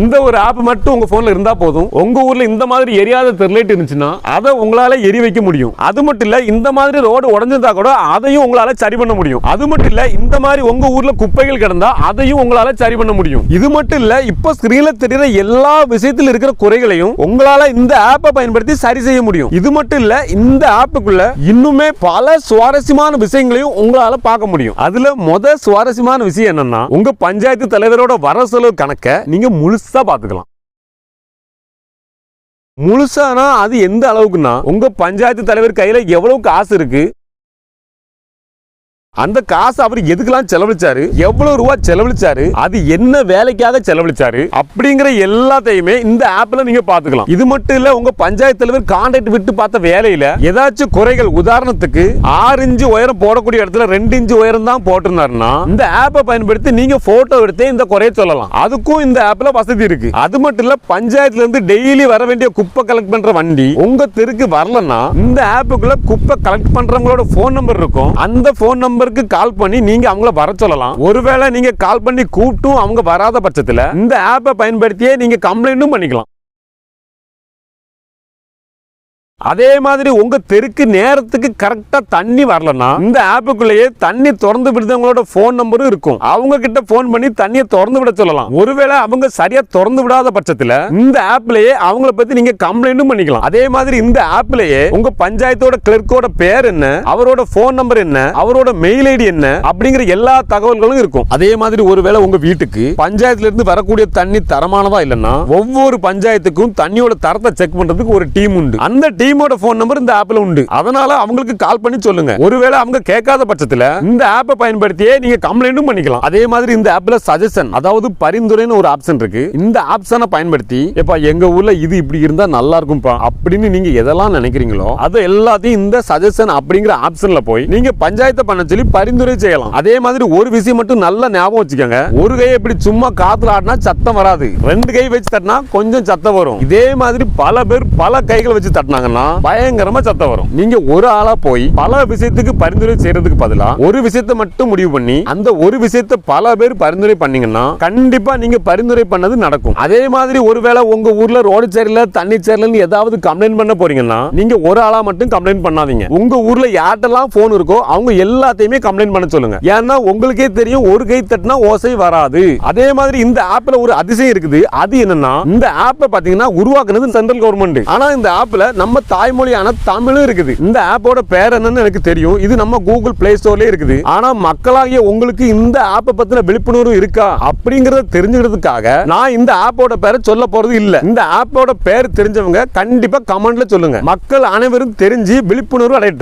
இந்த ஒரு ஆப் மட்டும் உங்க போன்ல இருந்தா போதும். உங்க ஊர்ல இந்த மாதிரி எரியாத தெர்லைட் இருந்துச்சுன்னா அதை உங்களால எரி வைக்க முடியும். அது மட்டும் இல்ல இந்த மாதிரி ரோடு உடஞ்சிருந்தா கூட அதையும் உங்களால சரி பண்ண முடியும். அது மட்டும் இல்ல இந்த மாதிரி உங்க ஊர்ல குப்பைகள் கிடந்தா அதையும் உங்களால சரி பண்ண முடியும். இது மட்டும் இல்ல இப்ப ஸ்கிரீன்ல தெரியுற எல்லா விஷயத்தில் இருக்கிற குறைகளையும் உங்களால இந்த ஆப்பை பயன்படுத்தி சரி செய்ய முடியும். இது மட்டும் இல்ல இந்த ஆப்புக்குள்ள இன்னுமே பல சுவாரஸ்யமான விஷயங்களையும் உங்களால பார்க்க முடியும். அதுல முத சுவாரஸ்யமான விஷயம் என்னன்னா உங்க பஞ்சாயத்து தலைவரோட வர செலவு கணக்க நீங்க முழுசாக பாத்துக்கலாம். முழுசானா அது எந்த அளவுக்குன்னா உங்க பஞ்சாயத்து தலைவர் கையில எவ்வளவு காசு இருக்கு அந்த காசு அவர் எதுக்கெல்லாம் செலவழிச்சாரு? எவ்வளவு ரூபா செலவழிச்சாரு? அது என்ன வேலைக்காக செலவழிச்சாரு? அப்படிங்கிற எல்லாத்தையுமே இந்த ஆப்ல நீங்க பாத்துக்கலாம் இது மட்டும் இல்ல உங்க பஞ்சாயத்து தலைவர் கான்டாக்ட் விட்டு பார்த்த வேலையில ஏதாச்சும் குறைகள். உதாரணத்துக்கு ஆறு இன்ச்சு உயரம் போடக்கூடிய இடத்துல ரெண்டு இன்ச்சு உயரம் தான் போட்டிருந்தாருன்னா இந்த ஆப்பை பயன்படுத்தி நீங்க போட்டோ எடுத்தே இந்த குறைய சொல்லலாம். அதுக்கும் இந்த ஆப்ல வசதி இருக்கு. அது மட்டும் இல்ல பஞ்சாயத்துல இருந்து டெய்லி வர வேண்டிய குப்பை கலெக்ட் பண்ற வண்டி உங்க தெருக்கு வரலன்னா இந்த ஆப்புக்குள்ள குப்பை கலெக்ட் பண்றவங்களோட போன் நம்பர் இருக்கும். அந்த போன் நம்பருக்கு கால் பண்ணி நீங்க அவங்கள வர சொல்லலாம். ஒருவேளை நீங்க கால் பண்ணி கூப்பிட்டும் அவங்க வராத பட்சத்துல இந்த ஆப்பை பயன்படுத்தியே நீங்க கம்ப்ளைண்ட்டும் பண்ணிக்கலாம். அதே மாதிரி உங்க தெருக்கு நேரத்துக்கு கரெக்டா தண்ணி வரலன்னா இந்த ஆப்புக்குள்ளேயே தண்ணி திறந்து விடுறவங்களோட போன் நம்பரும் இருக்கும். அவங்க கிட்ட போன் பண்ணி தண்ணியை திறந்து விட சொல்லலாம். ஒருவேளை அவங்க சரியா திறந்து விடாத பட்சத்துல இந்த ஆப்லயே அவங்கள பத்தி நீங்க கம்ப்ளைண்ட்டும் பண்ணிக்கலாம். அதே மாதிரி இந்த ஆப்லயே உங்க பஞ்சாயத்தோட கிளர்க்கோட பேர் என்ன அவரோட போன் நம்பர் என்ன அவரோட மெயில் ஐடி என்ன அப்படிங்கிற எல்லா தகவல்களும் இருக்கும். அதே மாதிரி ஒருவேளை உங்க வீட்டுக்கு பஞ்சாயத்துல இருந்து வரக்கூடிய தண்ணி தரமானதா இல்லைன்னா ஒவ்வொரு பஞ்சாயத்துக்கும் தண்ணியோட தரத்தை செக் பண்றதுக்கு ஒரு டீம் உண்டு. அந்த டீம் டீமோட போன் நம்பர் இந்த ஆப்ல உண்டு. அதனால அவங்களுக்கு கால் பண்ணி சொல்லுங்க. ஒருவேளை அவங்க கேட்காத பட்சத்துல இந்த ஆப்பை பயன்படுத்தியே நீங்க கம்ப்ளைண்ட்டும் பண்ணிக்கலாம். அதே மாதிரி இந்த ஆப்ல சஜஷன் அதாவது பரிந்துரைன்னு ஒரு ஆப்ஷன் இருக்கு. இந்த ஆப்ஷனை பயன்படுத்தி இப்ப எங்க ஊர்ல இது இப்படி இருந்தா நல்லா இருக்கும்பா அப்படின்னு நீங்க எதெல்லாம் நினைக்கிறீங்களோ அது எல்லாத்தையும் இந்த சஜஷன் அப்படிங்கிற ஆப்ஷன்ல போய் நீங்க பஞ்சாயத்தை பண்ண சொல்லி பரிந்துரை செய்யலாம். அதே மாதிரி ஒரு விஷயம் மட்டும் நல்ல ஞாபகம் வச்சுக்கோங்க. ஒரு கை இப்படி சும்மா காத்துல ஆடினா சத்தம் வராது. ரெண்டு கை வச்சு தட்டினா கொஞ்சம் சத்தம் வரும். இதே மாதிரி பல பேர் பல கைகள் வச்சு தட்டினாங்க பண்ணோம்னா பயங்கரமா சத்தம் வரும். நீங்க ஒரு ஆளா போய் பல விஷயத்துக்கு பரிந்துரை செய்யறதுக்கு பதிலா ஒரு விஷயத்தை மட்டும் முடிவு பண்ணி அந்த ஒரு விஷயத்தை பல பேர் பரிந்துரை பண்ணீங்கன்னா கண்டிப்பா நீங்க பரிந்துரை பண்ணது நடக்கும். அதே மாதிரி ஒருவேளை உங்க ஊர்ல ரோடு சரியில்லை தண்ணி சரியில்லைன்னு ஏதாவது கம்ப்ளைண்ட் பண்ண போறீங்கன்னா நீங்க ஒரு ஆளா மட்டும் கம்ப்ளைண்ட் பண்ணாதீங்க. உங்க ஊர்ல யார்ட்டெல்லாம் போன் இருக்கோ அவங்க எல்லாத்தையுமே கம்ப்ளைண்ட் பண்ண சொல்லுங்க. ஏன்னா உங்களுக்கே தெரியும் ஒரு கை தட்டினா ஓசை வராது. அதே மாதிரி இந்த ஆப்ல ஒரு அதிசயம் இருக்குது. அது என்னன்னா இந்த ஆப்பை பாத்தீங்கன்னா உருவாக்குனது சென்ட்ரல் கவர்மெண்ட் ஆனா இந்த ஆப்ல நம்ம தாய்மொழியான தமிழும் இருக்குது. இந்த ஆப்போட பேர் என்னன்னு எனக்கு தெரியும். இது நம்ம கூகுள் பிளே ஸ்டோர்லயே இருக்குது. ஆனா மக்களாகிய உங்களுக்கு இந்த ஆப்பை பத்தின விழிப்புணர்வு இருக்கா? அப்படிங்கறத தெரிஞ்சுக்கிறதுக்காக நான் இந்த ஆப்போட பேரை சொல்ல போறது இல்ல. இந்த ஆப்போட பேர் தெரிஞ்சவங்க கண்டிப்பா கமெண்ட்ல சொல்லுங்க. மக்கள் அனைவரும் தெரிஞ்சு விழிப்புணர்வு அடையட்டும்.